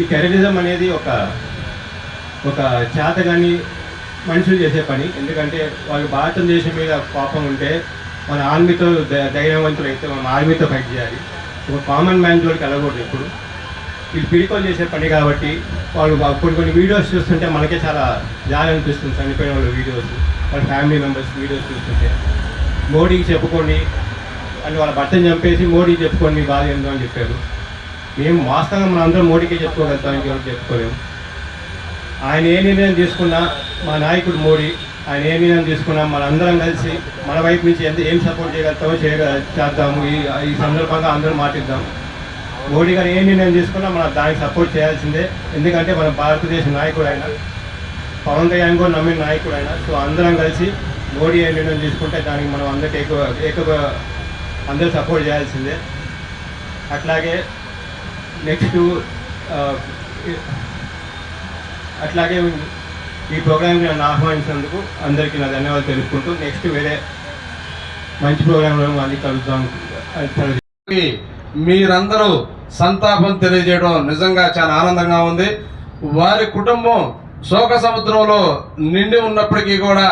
ఈ టెర్రరిజం అనేది ఒక ఒక చేత కానీ మనుషులు చేసే పని. ఎందుకంటే వాళ్ళు భారతదేశం మీద కోపం ఉంటే మన ఆర్మీతో ధైర్యవంతులు అయితే మనం ఆర్మీతో ఫైట్ చేయాలి. ఒక కామన్ మ్యాన్ జోలికి వెళ్ళకూడదు ఎప్పుడు. వీళ్ళు పిడికోలు చేసే పని కాబట్టి వాళ్ళు కొన్ని కొన్ని వీడియోస్ చూస్తుంటే మనకే చాలా జాలి అనిపిస్తుంది. చనిపోయిన వాళ్ళ వీడియోస్ వాళ్ళ ఫ్యామిలీ మెంబర్స్ వీడియోస్ చూస్తుంటే. మోడీకి చెప్పుకోండి అని వాళ్ళ భర్తను చంపేసి మోడీకి చెప్పుకోండి మీ బాధ ఏందో అని చెప్పారు. మేము వాస్తవంగా మనం అందరం మోడీకే చెప్పుకోగలుగుతాం ఇంకెవరికి చెప్పుకోలేము. ఆయన ఏ నిర్ణయం తీసుకున్నా మా నాయకుడు మోడీ ఆయన ఏ నిర్ణయం తీసుకున్నా మనందరం కలిసి మన వైపు నుంచి ఎంత ఏం సపోర్ట్ చేయగలుగుతామో చేయగ చేద్దాము. ఈ ఈ సందర్భంగా అందరూ మాటిద్దాం. మోడీ గారు ఏ నిర్ణయం తీసుకున్నా మనం దానికి సపోర్ట్ చేయాల్సిందే. ఎందుకంటే మన భారతదేశ నాయకుడు ఆయన పవన్ కళ్యాణ్ కూడా నమ్మిన నాయకుడు ఆయన సో అందరం కలిసి మోడీ ఏ నిర్ణయం తీసుకుంటే దానికి మనం అందరికీ ఏక ఏక అందరూ సపోర్ట్ చేయాల్సిందే. అట్లాగే నెక్స్ట్ అట్లాగే ఈ ప్రోగ్రామ్కి నన్ను ఆహ్వానించినందుకు అందరికీ నా ధన్యవాదాలు తెలుపుకుంటూ నెక్స్ట్ వేరే మంచి ప్రోగ్రాంలో మళ్ళీ కలుద్దాం. మీరందరూ సంతాపం తెలియజేయడం నిజంగా చాలా ఆనందంగా ఉంది. వారి కుటుంబం శోక సముద్రంలో నిండి ఉన్నప్పటికీ కూడా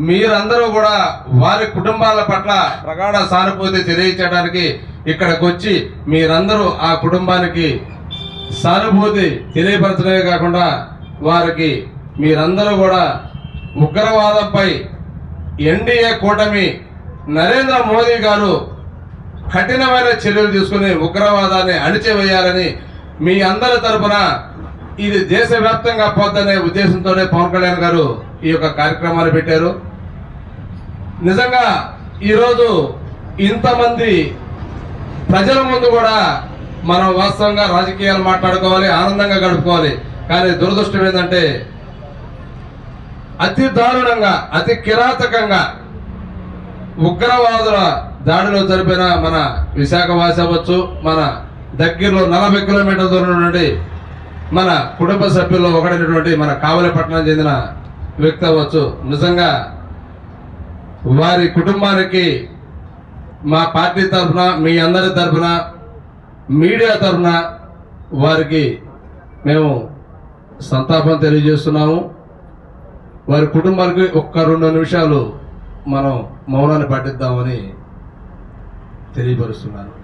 మీరందరూ కూడా వారి కుటుంబాల పట్ల ప్రగాఢ సానుభూతి తెలియచేయడానికి ఇక్కడికి వచ్చి మీరందరూ ఆ కుటుంబానికి సానుభూతి తెలియపరచడమే కాకుండా వారికి మీరందరూ కూడా ఉగ్రవాదంపై ఎన్డీఏ కూటమి నరేంద్ర మోదీ గారు కఠినమైన చర్యలు తీసుకుని ఉగ్రవాదాన్ని అణిచివేయాలని మీ అందరి తరపున ఇది దేశవ్యాప్తంగా పోద్దనే ఉద్దేశంతోనే పవన్ కళ్యాణ్ గారు ఈ యొక్క కార్యక్రమాలు పెట్టారు. నిజంగా ఈరోజు ఇంతమంది ప్రజల ముందు కూడా మనం వాస్తవంగా రాజకీయాలు మాట్లాడుకోవాలి ఆనందంగా గడుపుకోవాలి. కానీ దురదృష్టం ఏంటంటే అతి దారుణంగా అతి కిరాతకంగా ఉగ్రవాదుల దాడిలో జరిపిన మన విశాఖ వాసి అవ్వచ్చు మన దగ్గరలో నలభై కిలోమీటర్ల దూరం నుండి మన కుటుంబ సభ్యుల్లో ఒకడైనటువంటి మన కావలిపట్నం చెందిన వ్యక్తి అవ్వచ్చు నిజంగా వారి కుటుంబానికి మా పార్టీ తరఫున మీ అందరి తరఫున మీడియా తరఫున వారికి మేము సంతాపం తెలియజేస్తున్నాము. వారి కుటుంబానికి ఒక్క రెండు నిమిషాలు మనం మౌనాన్ని పాటిద్దామని తెలియపరుస్తున్నాను.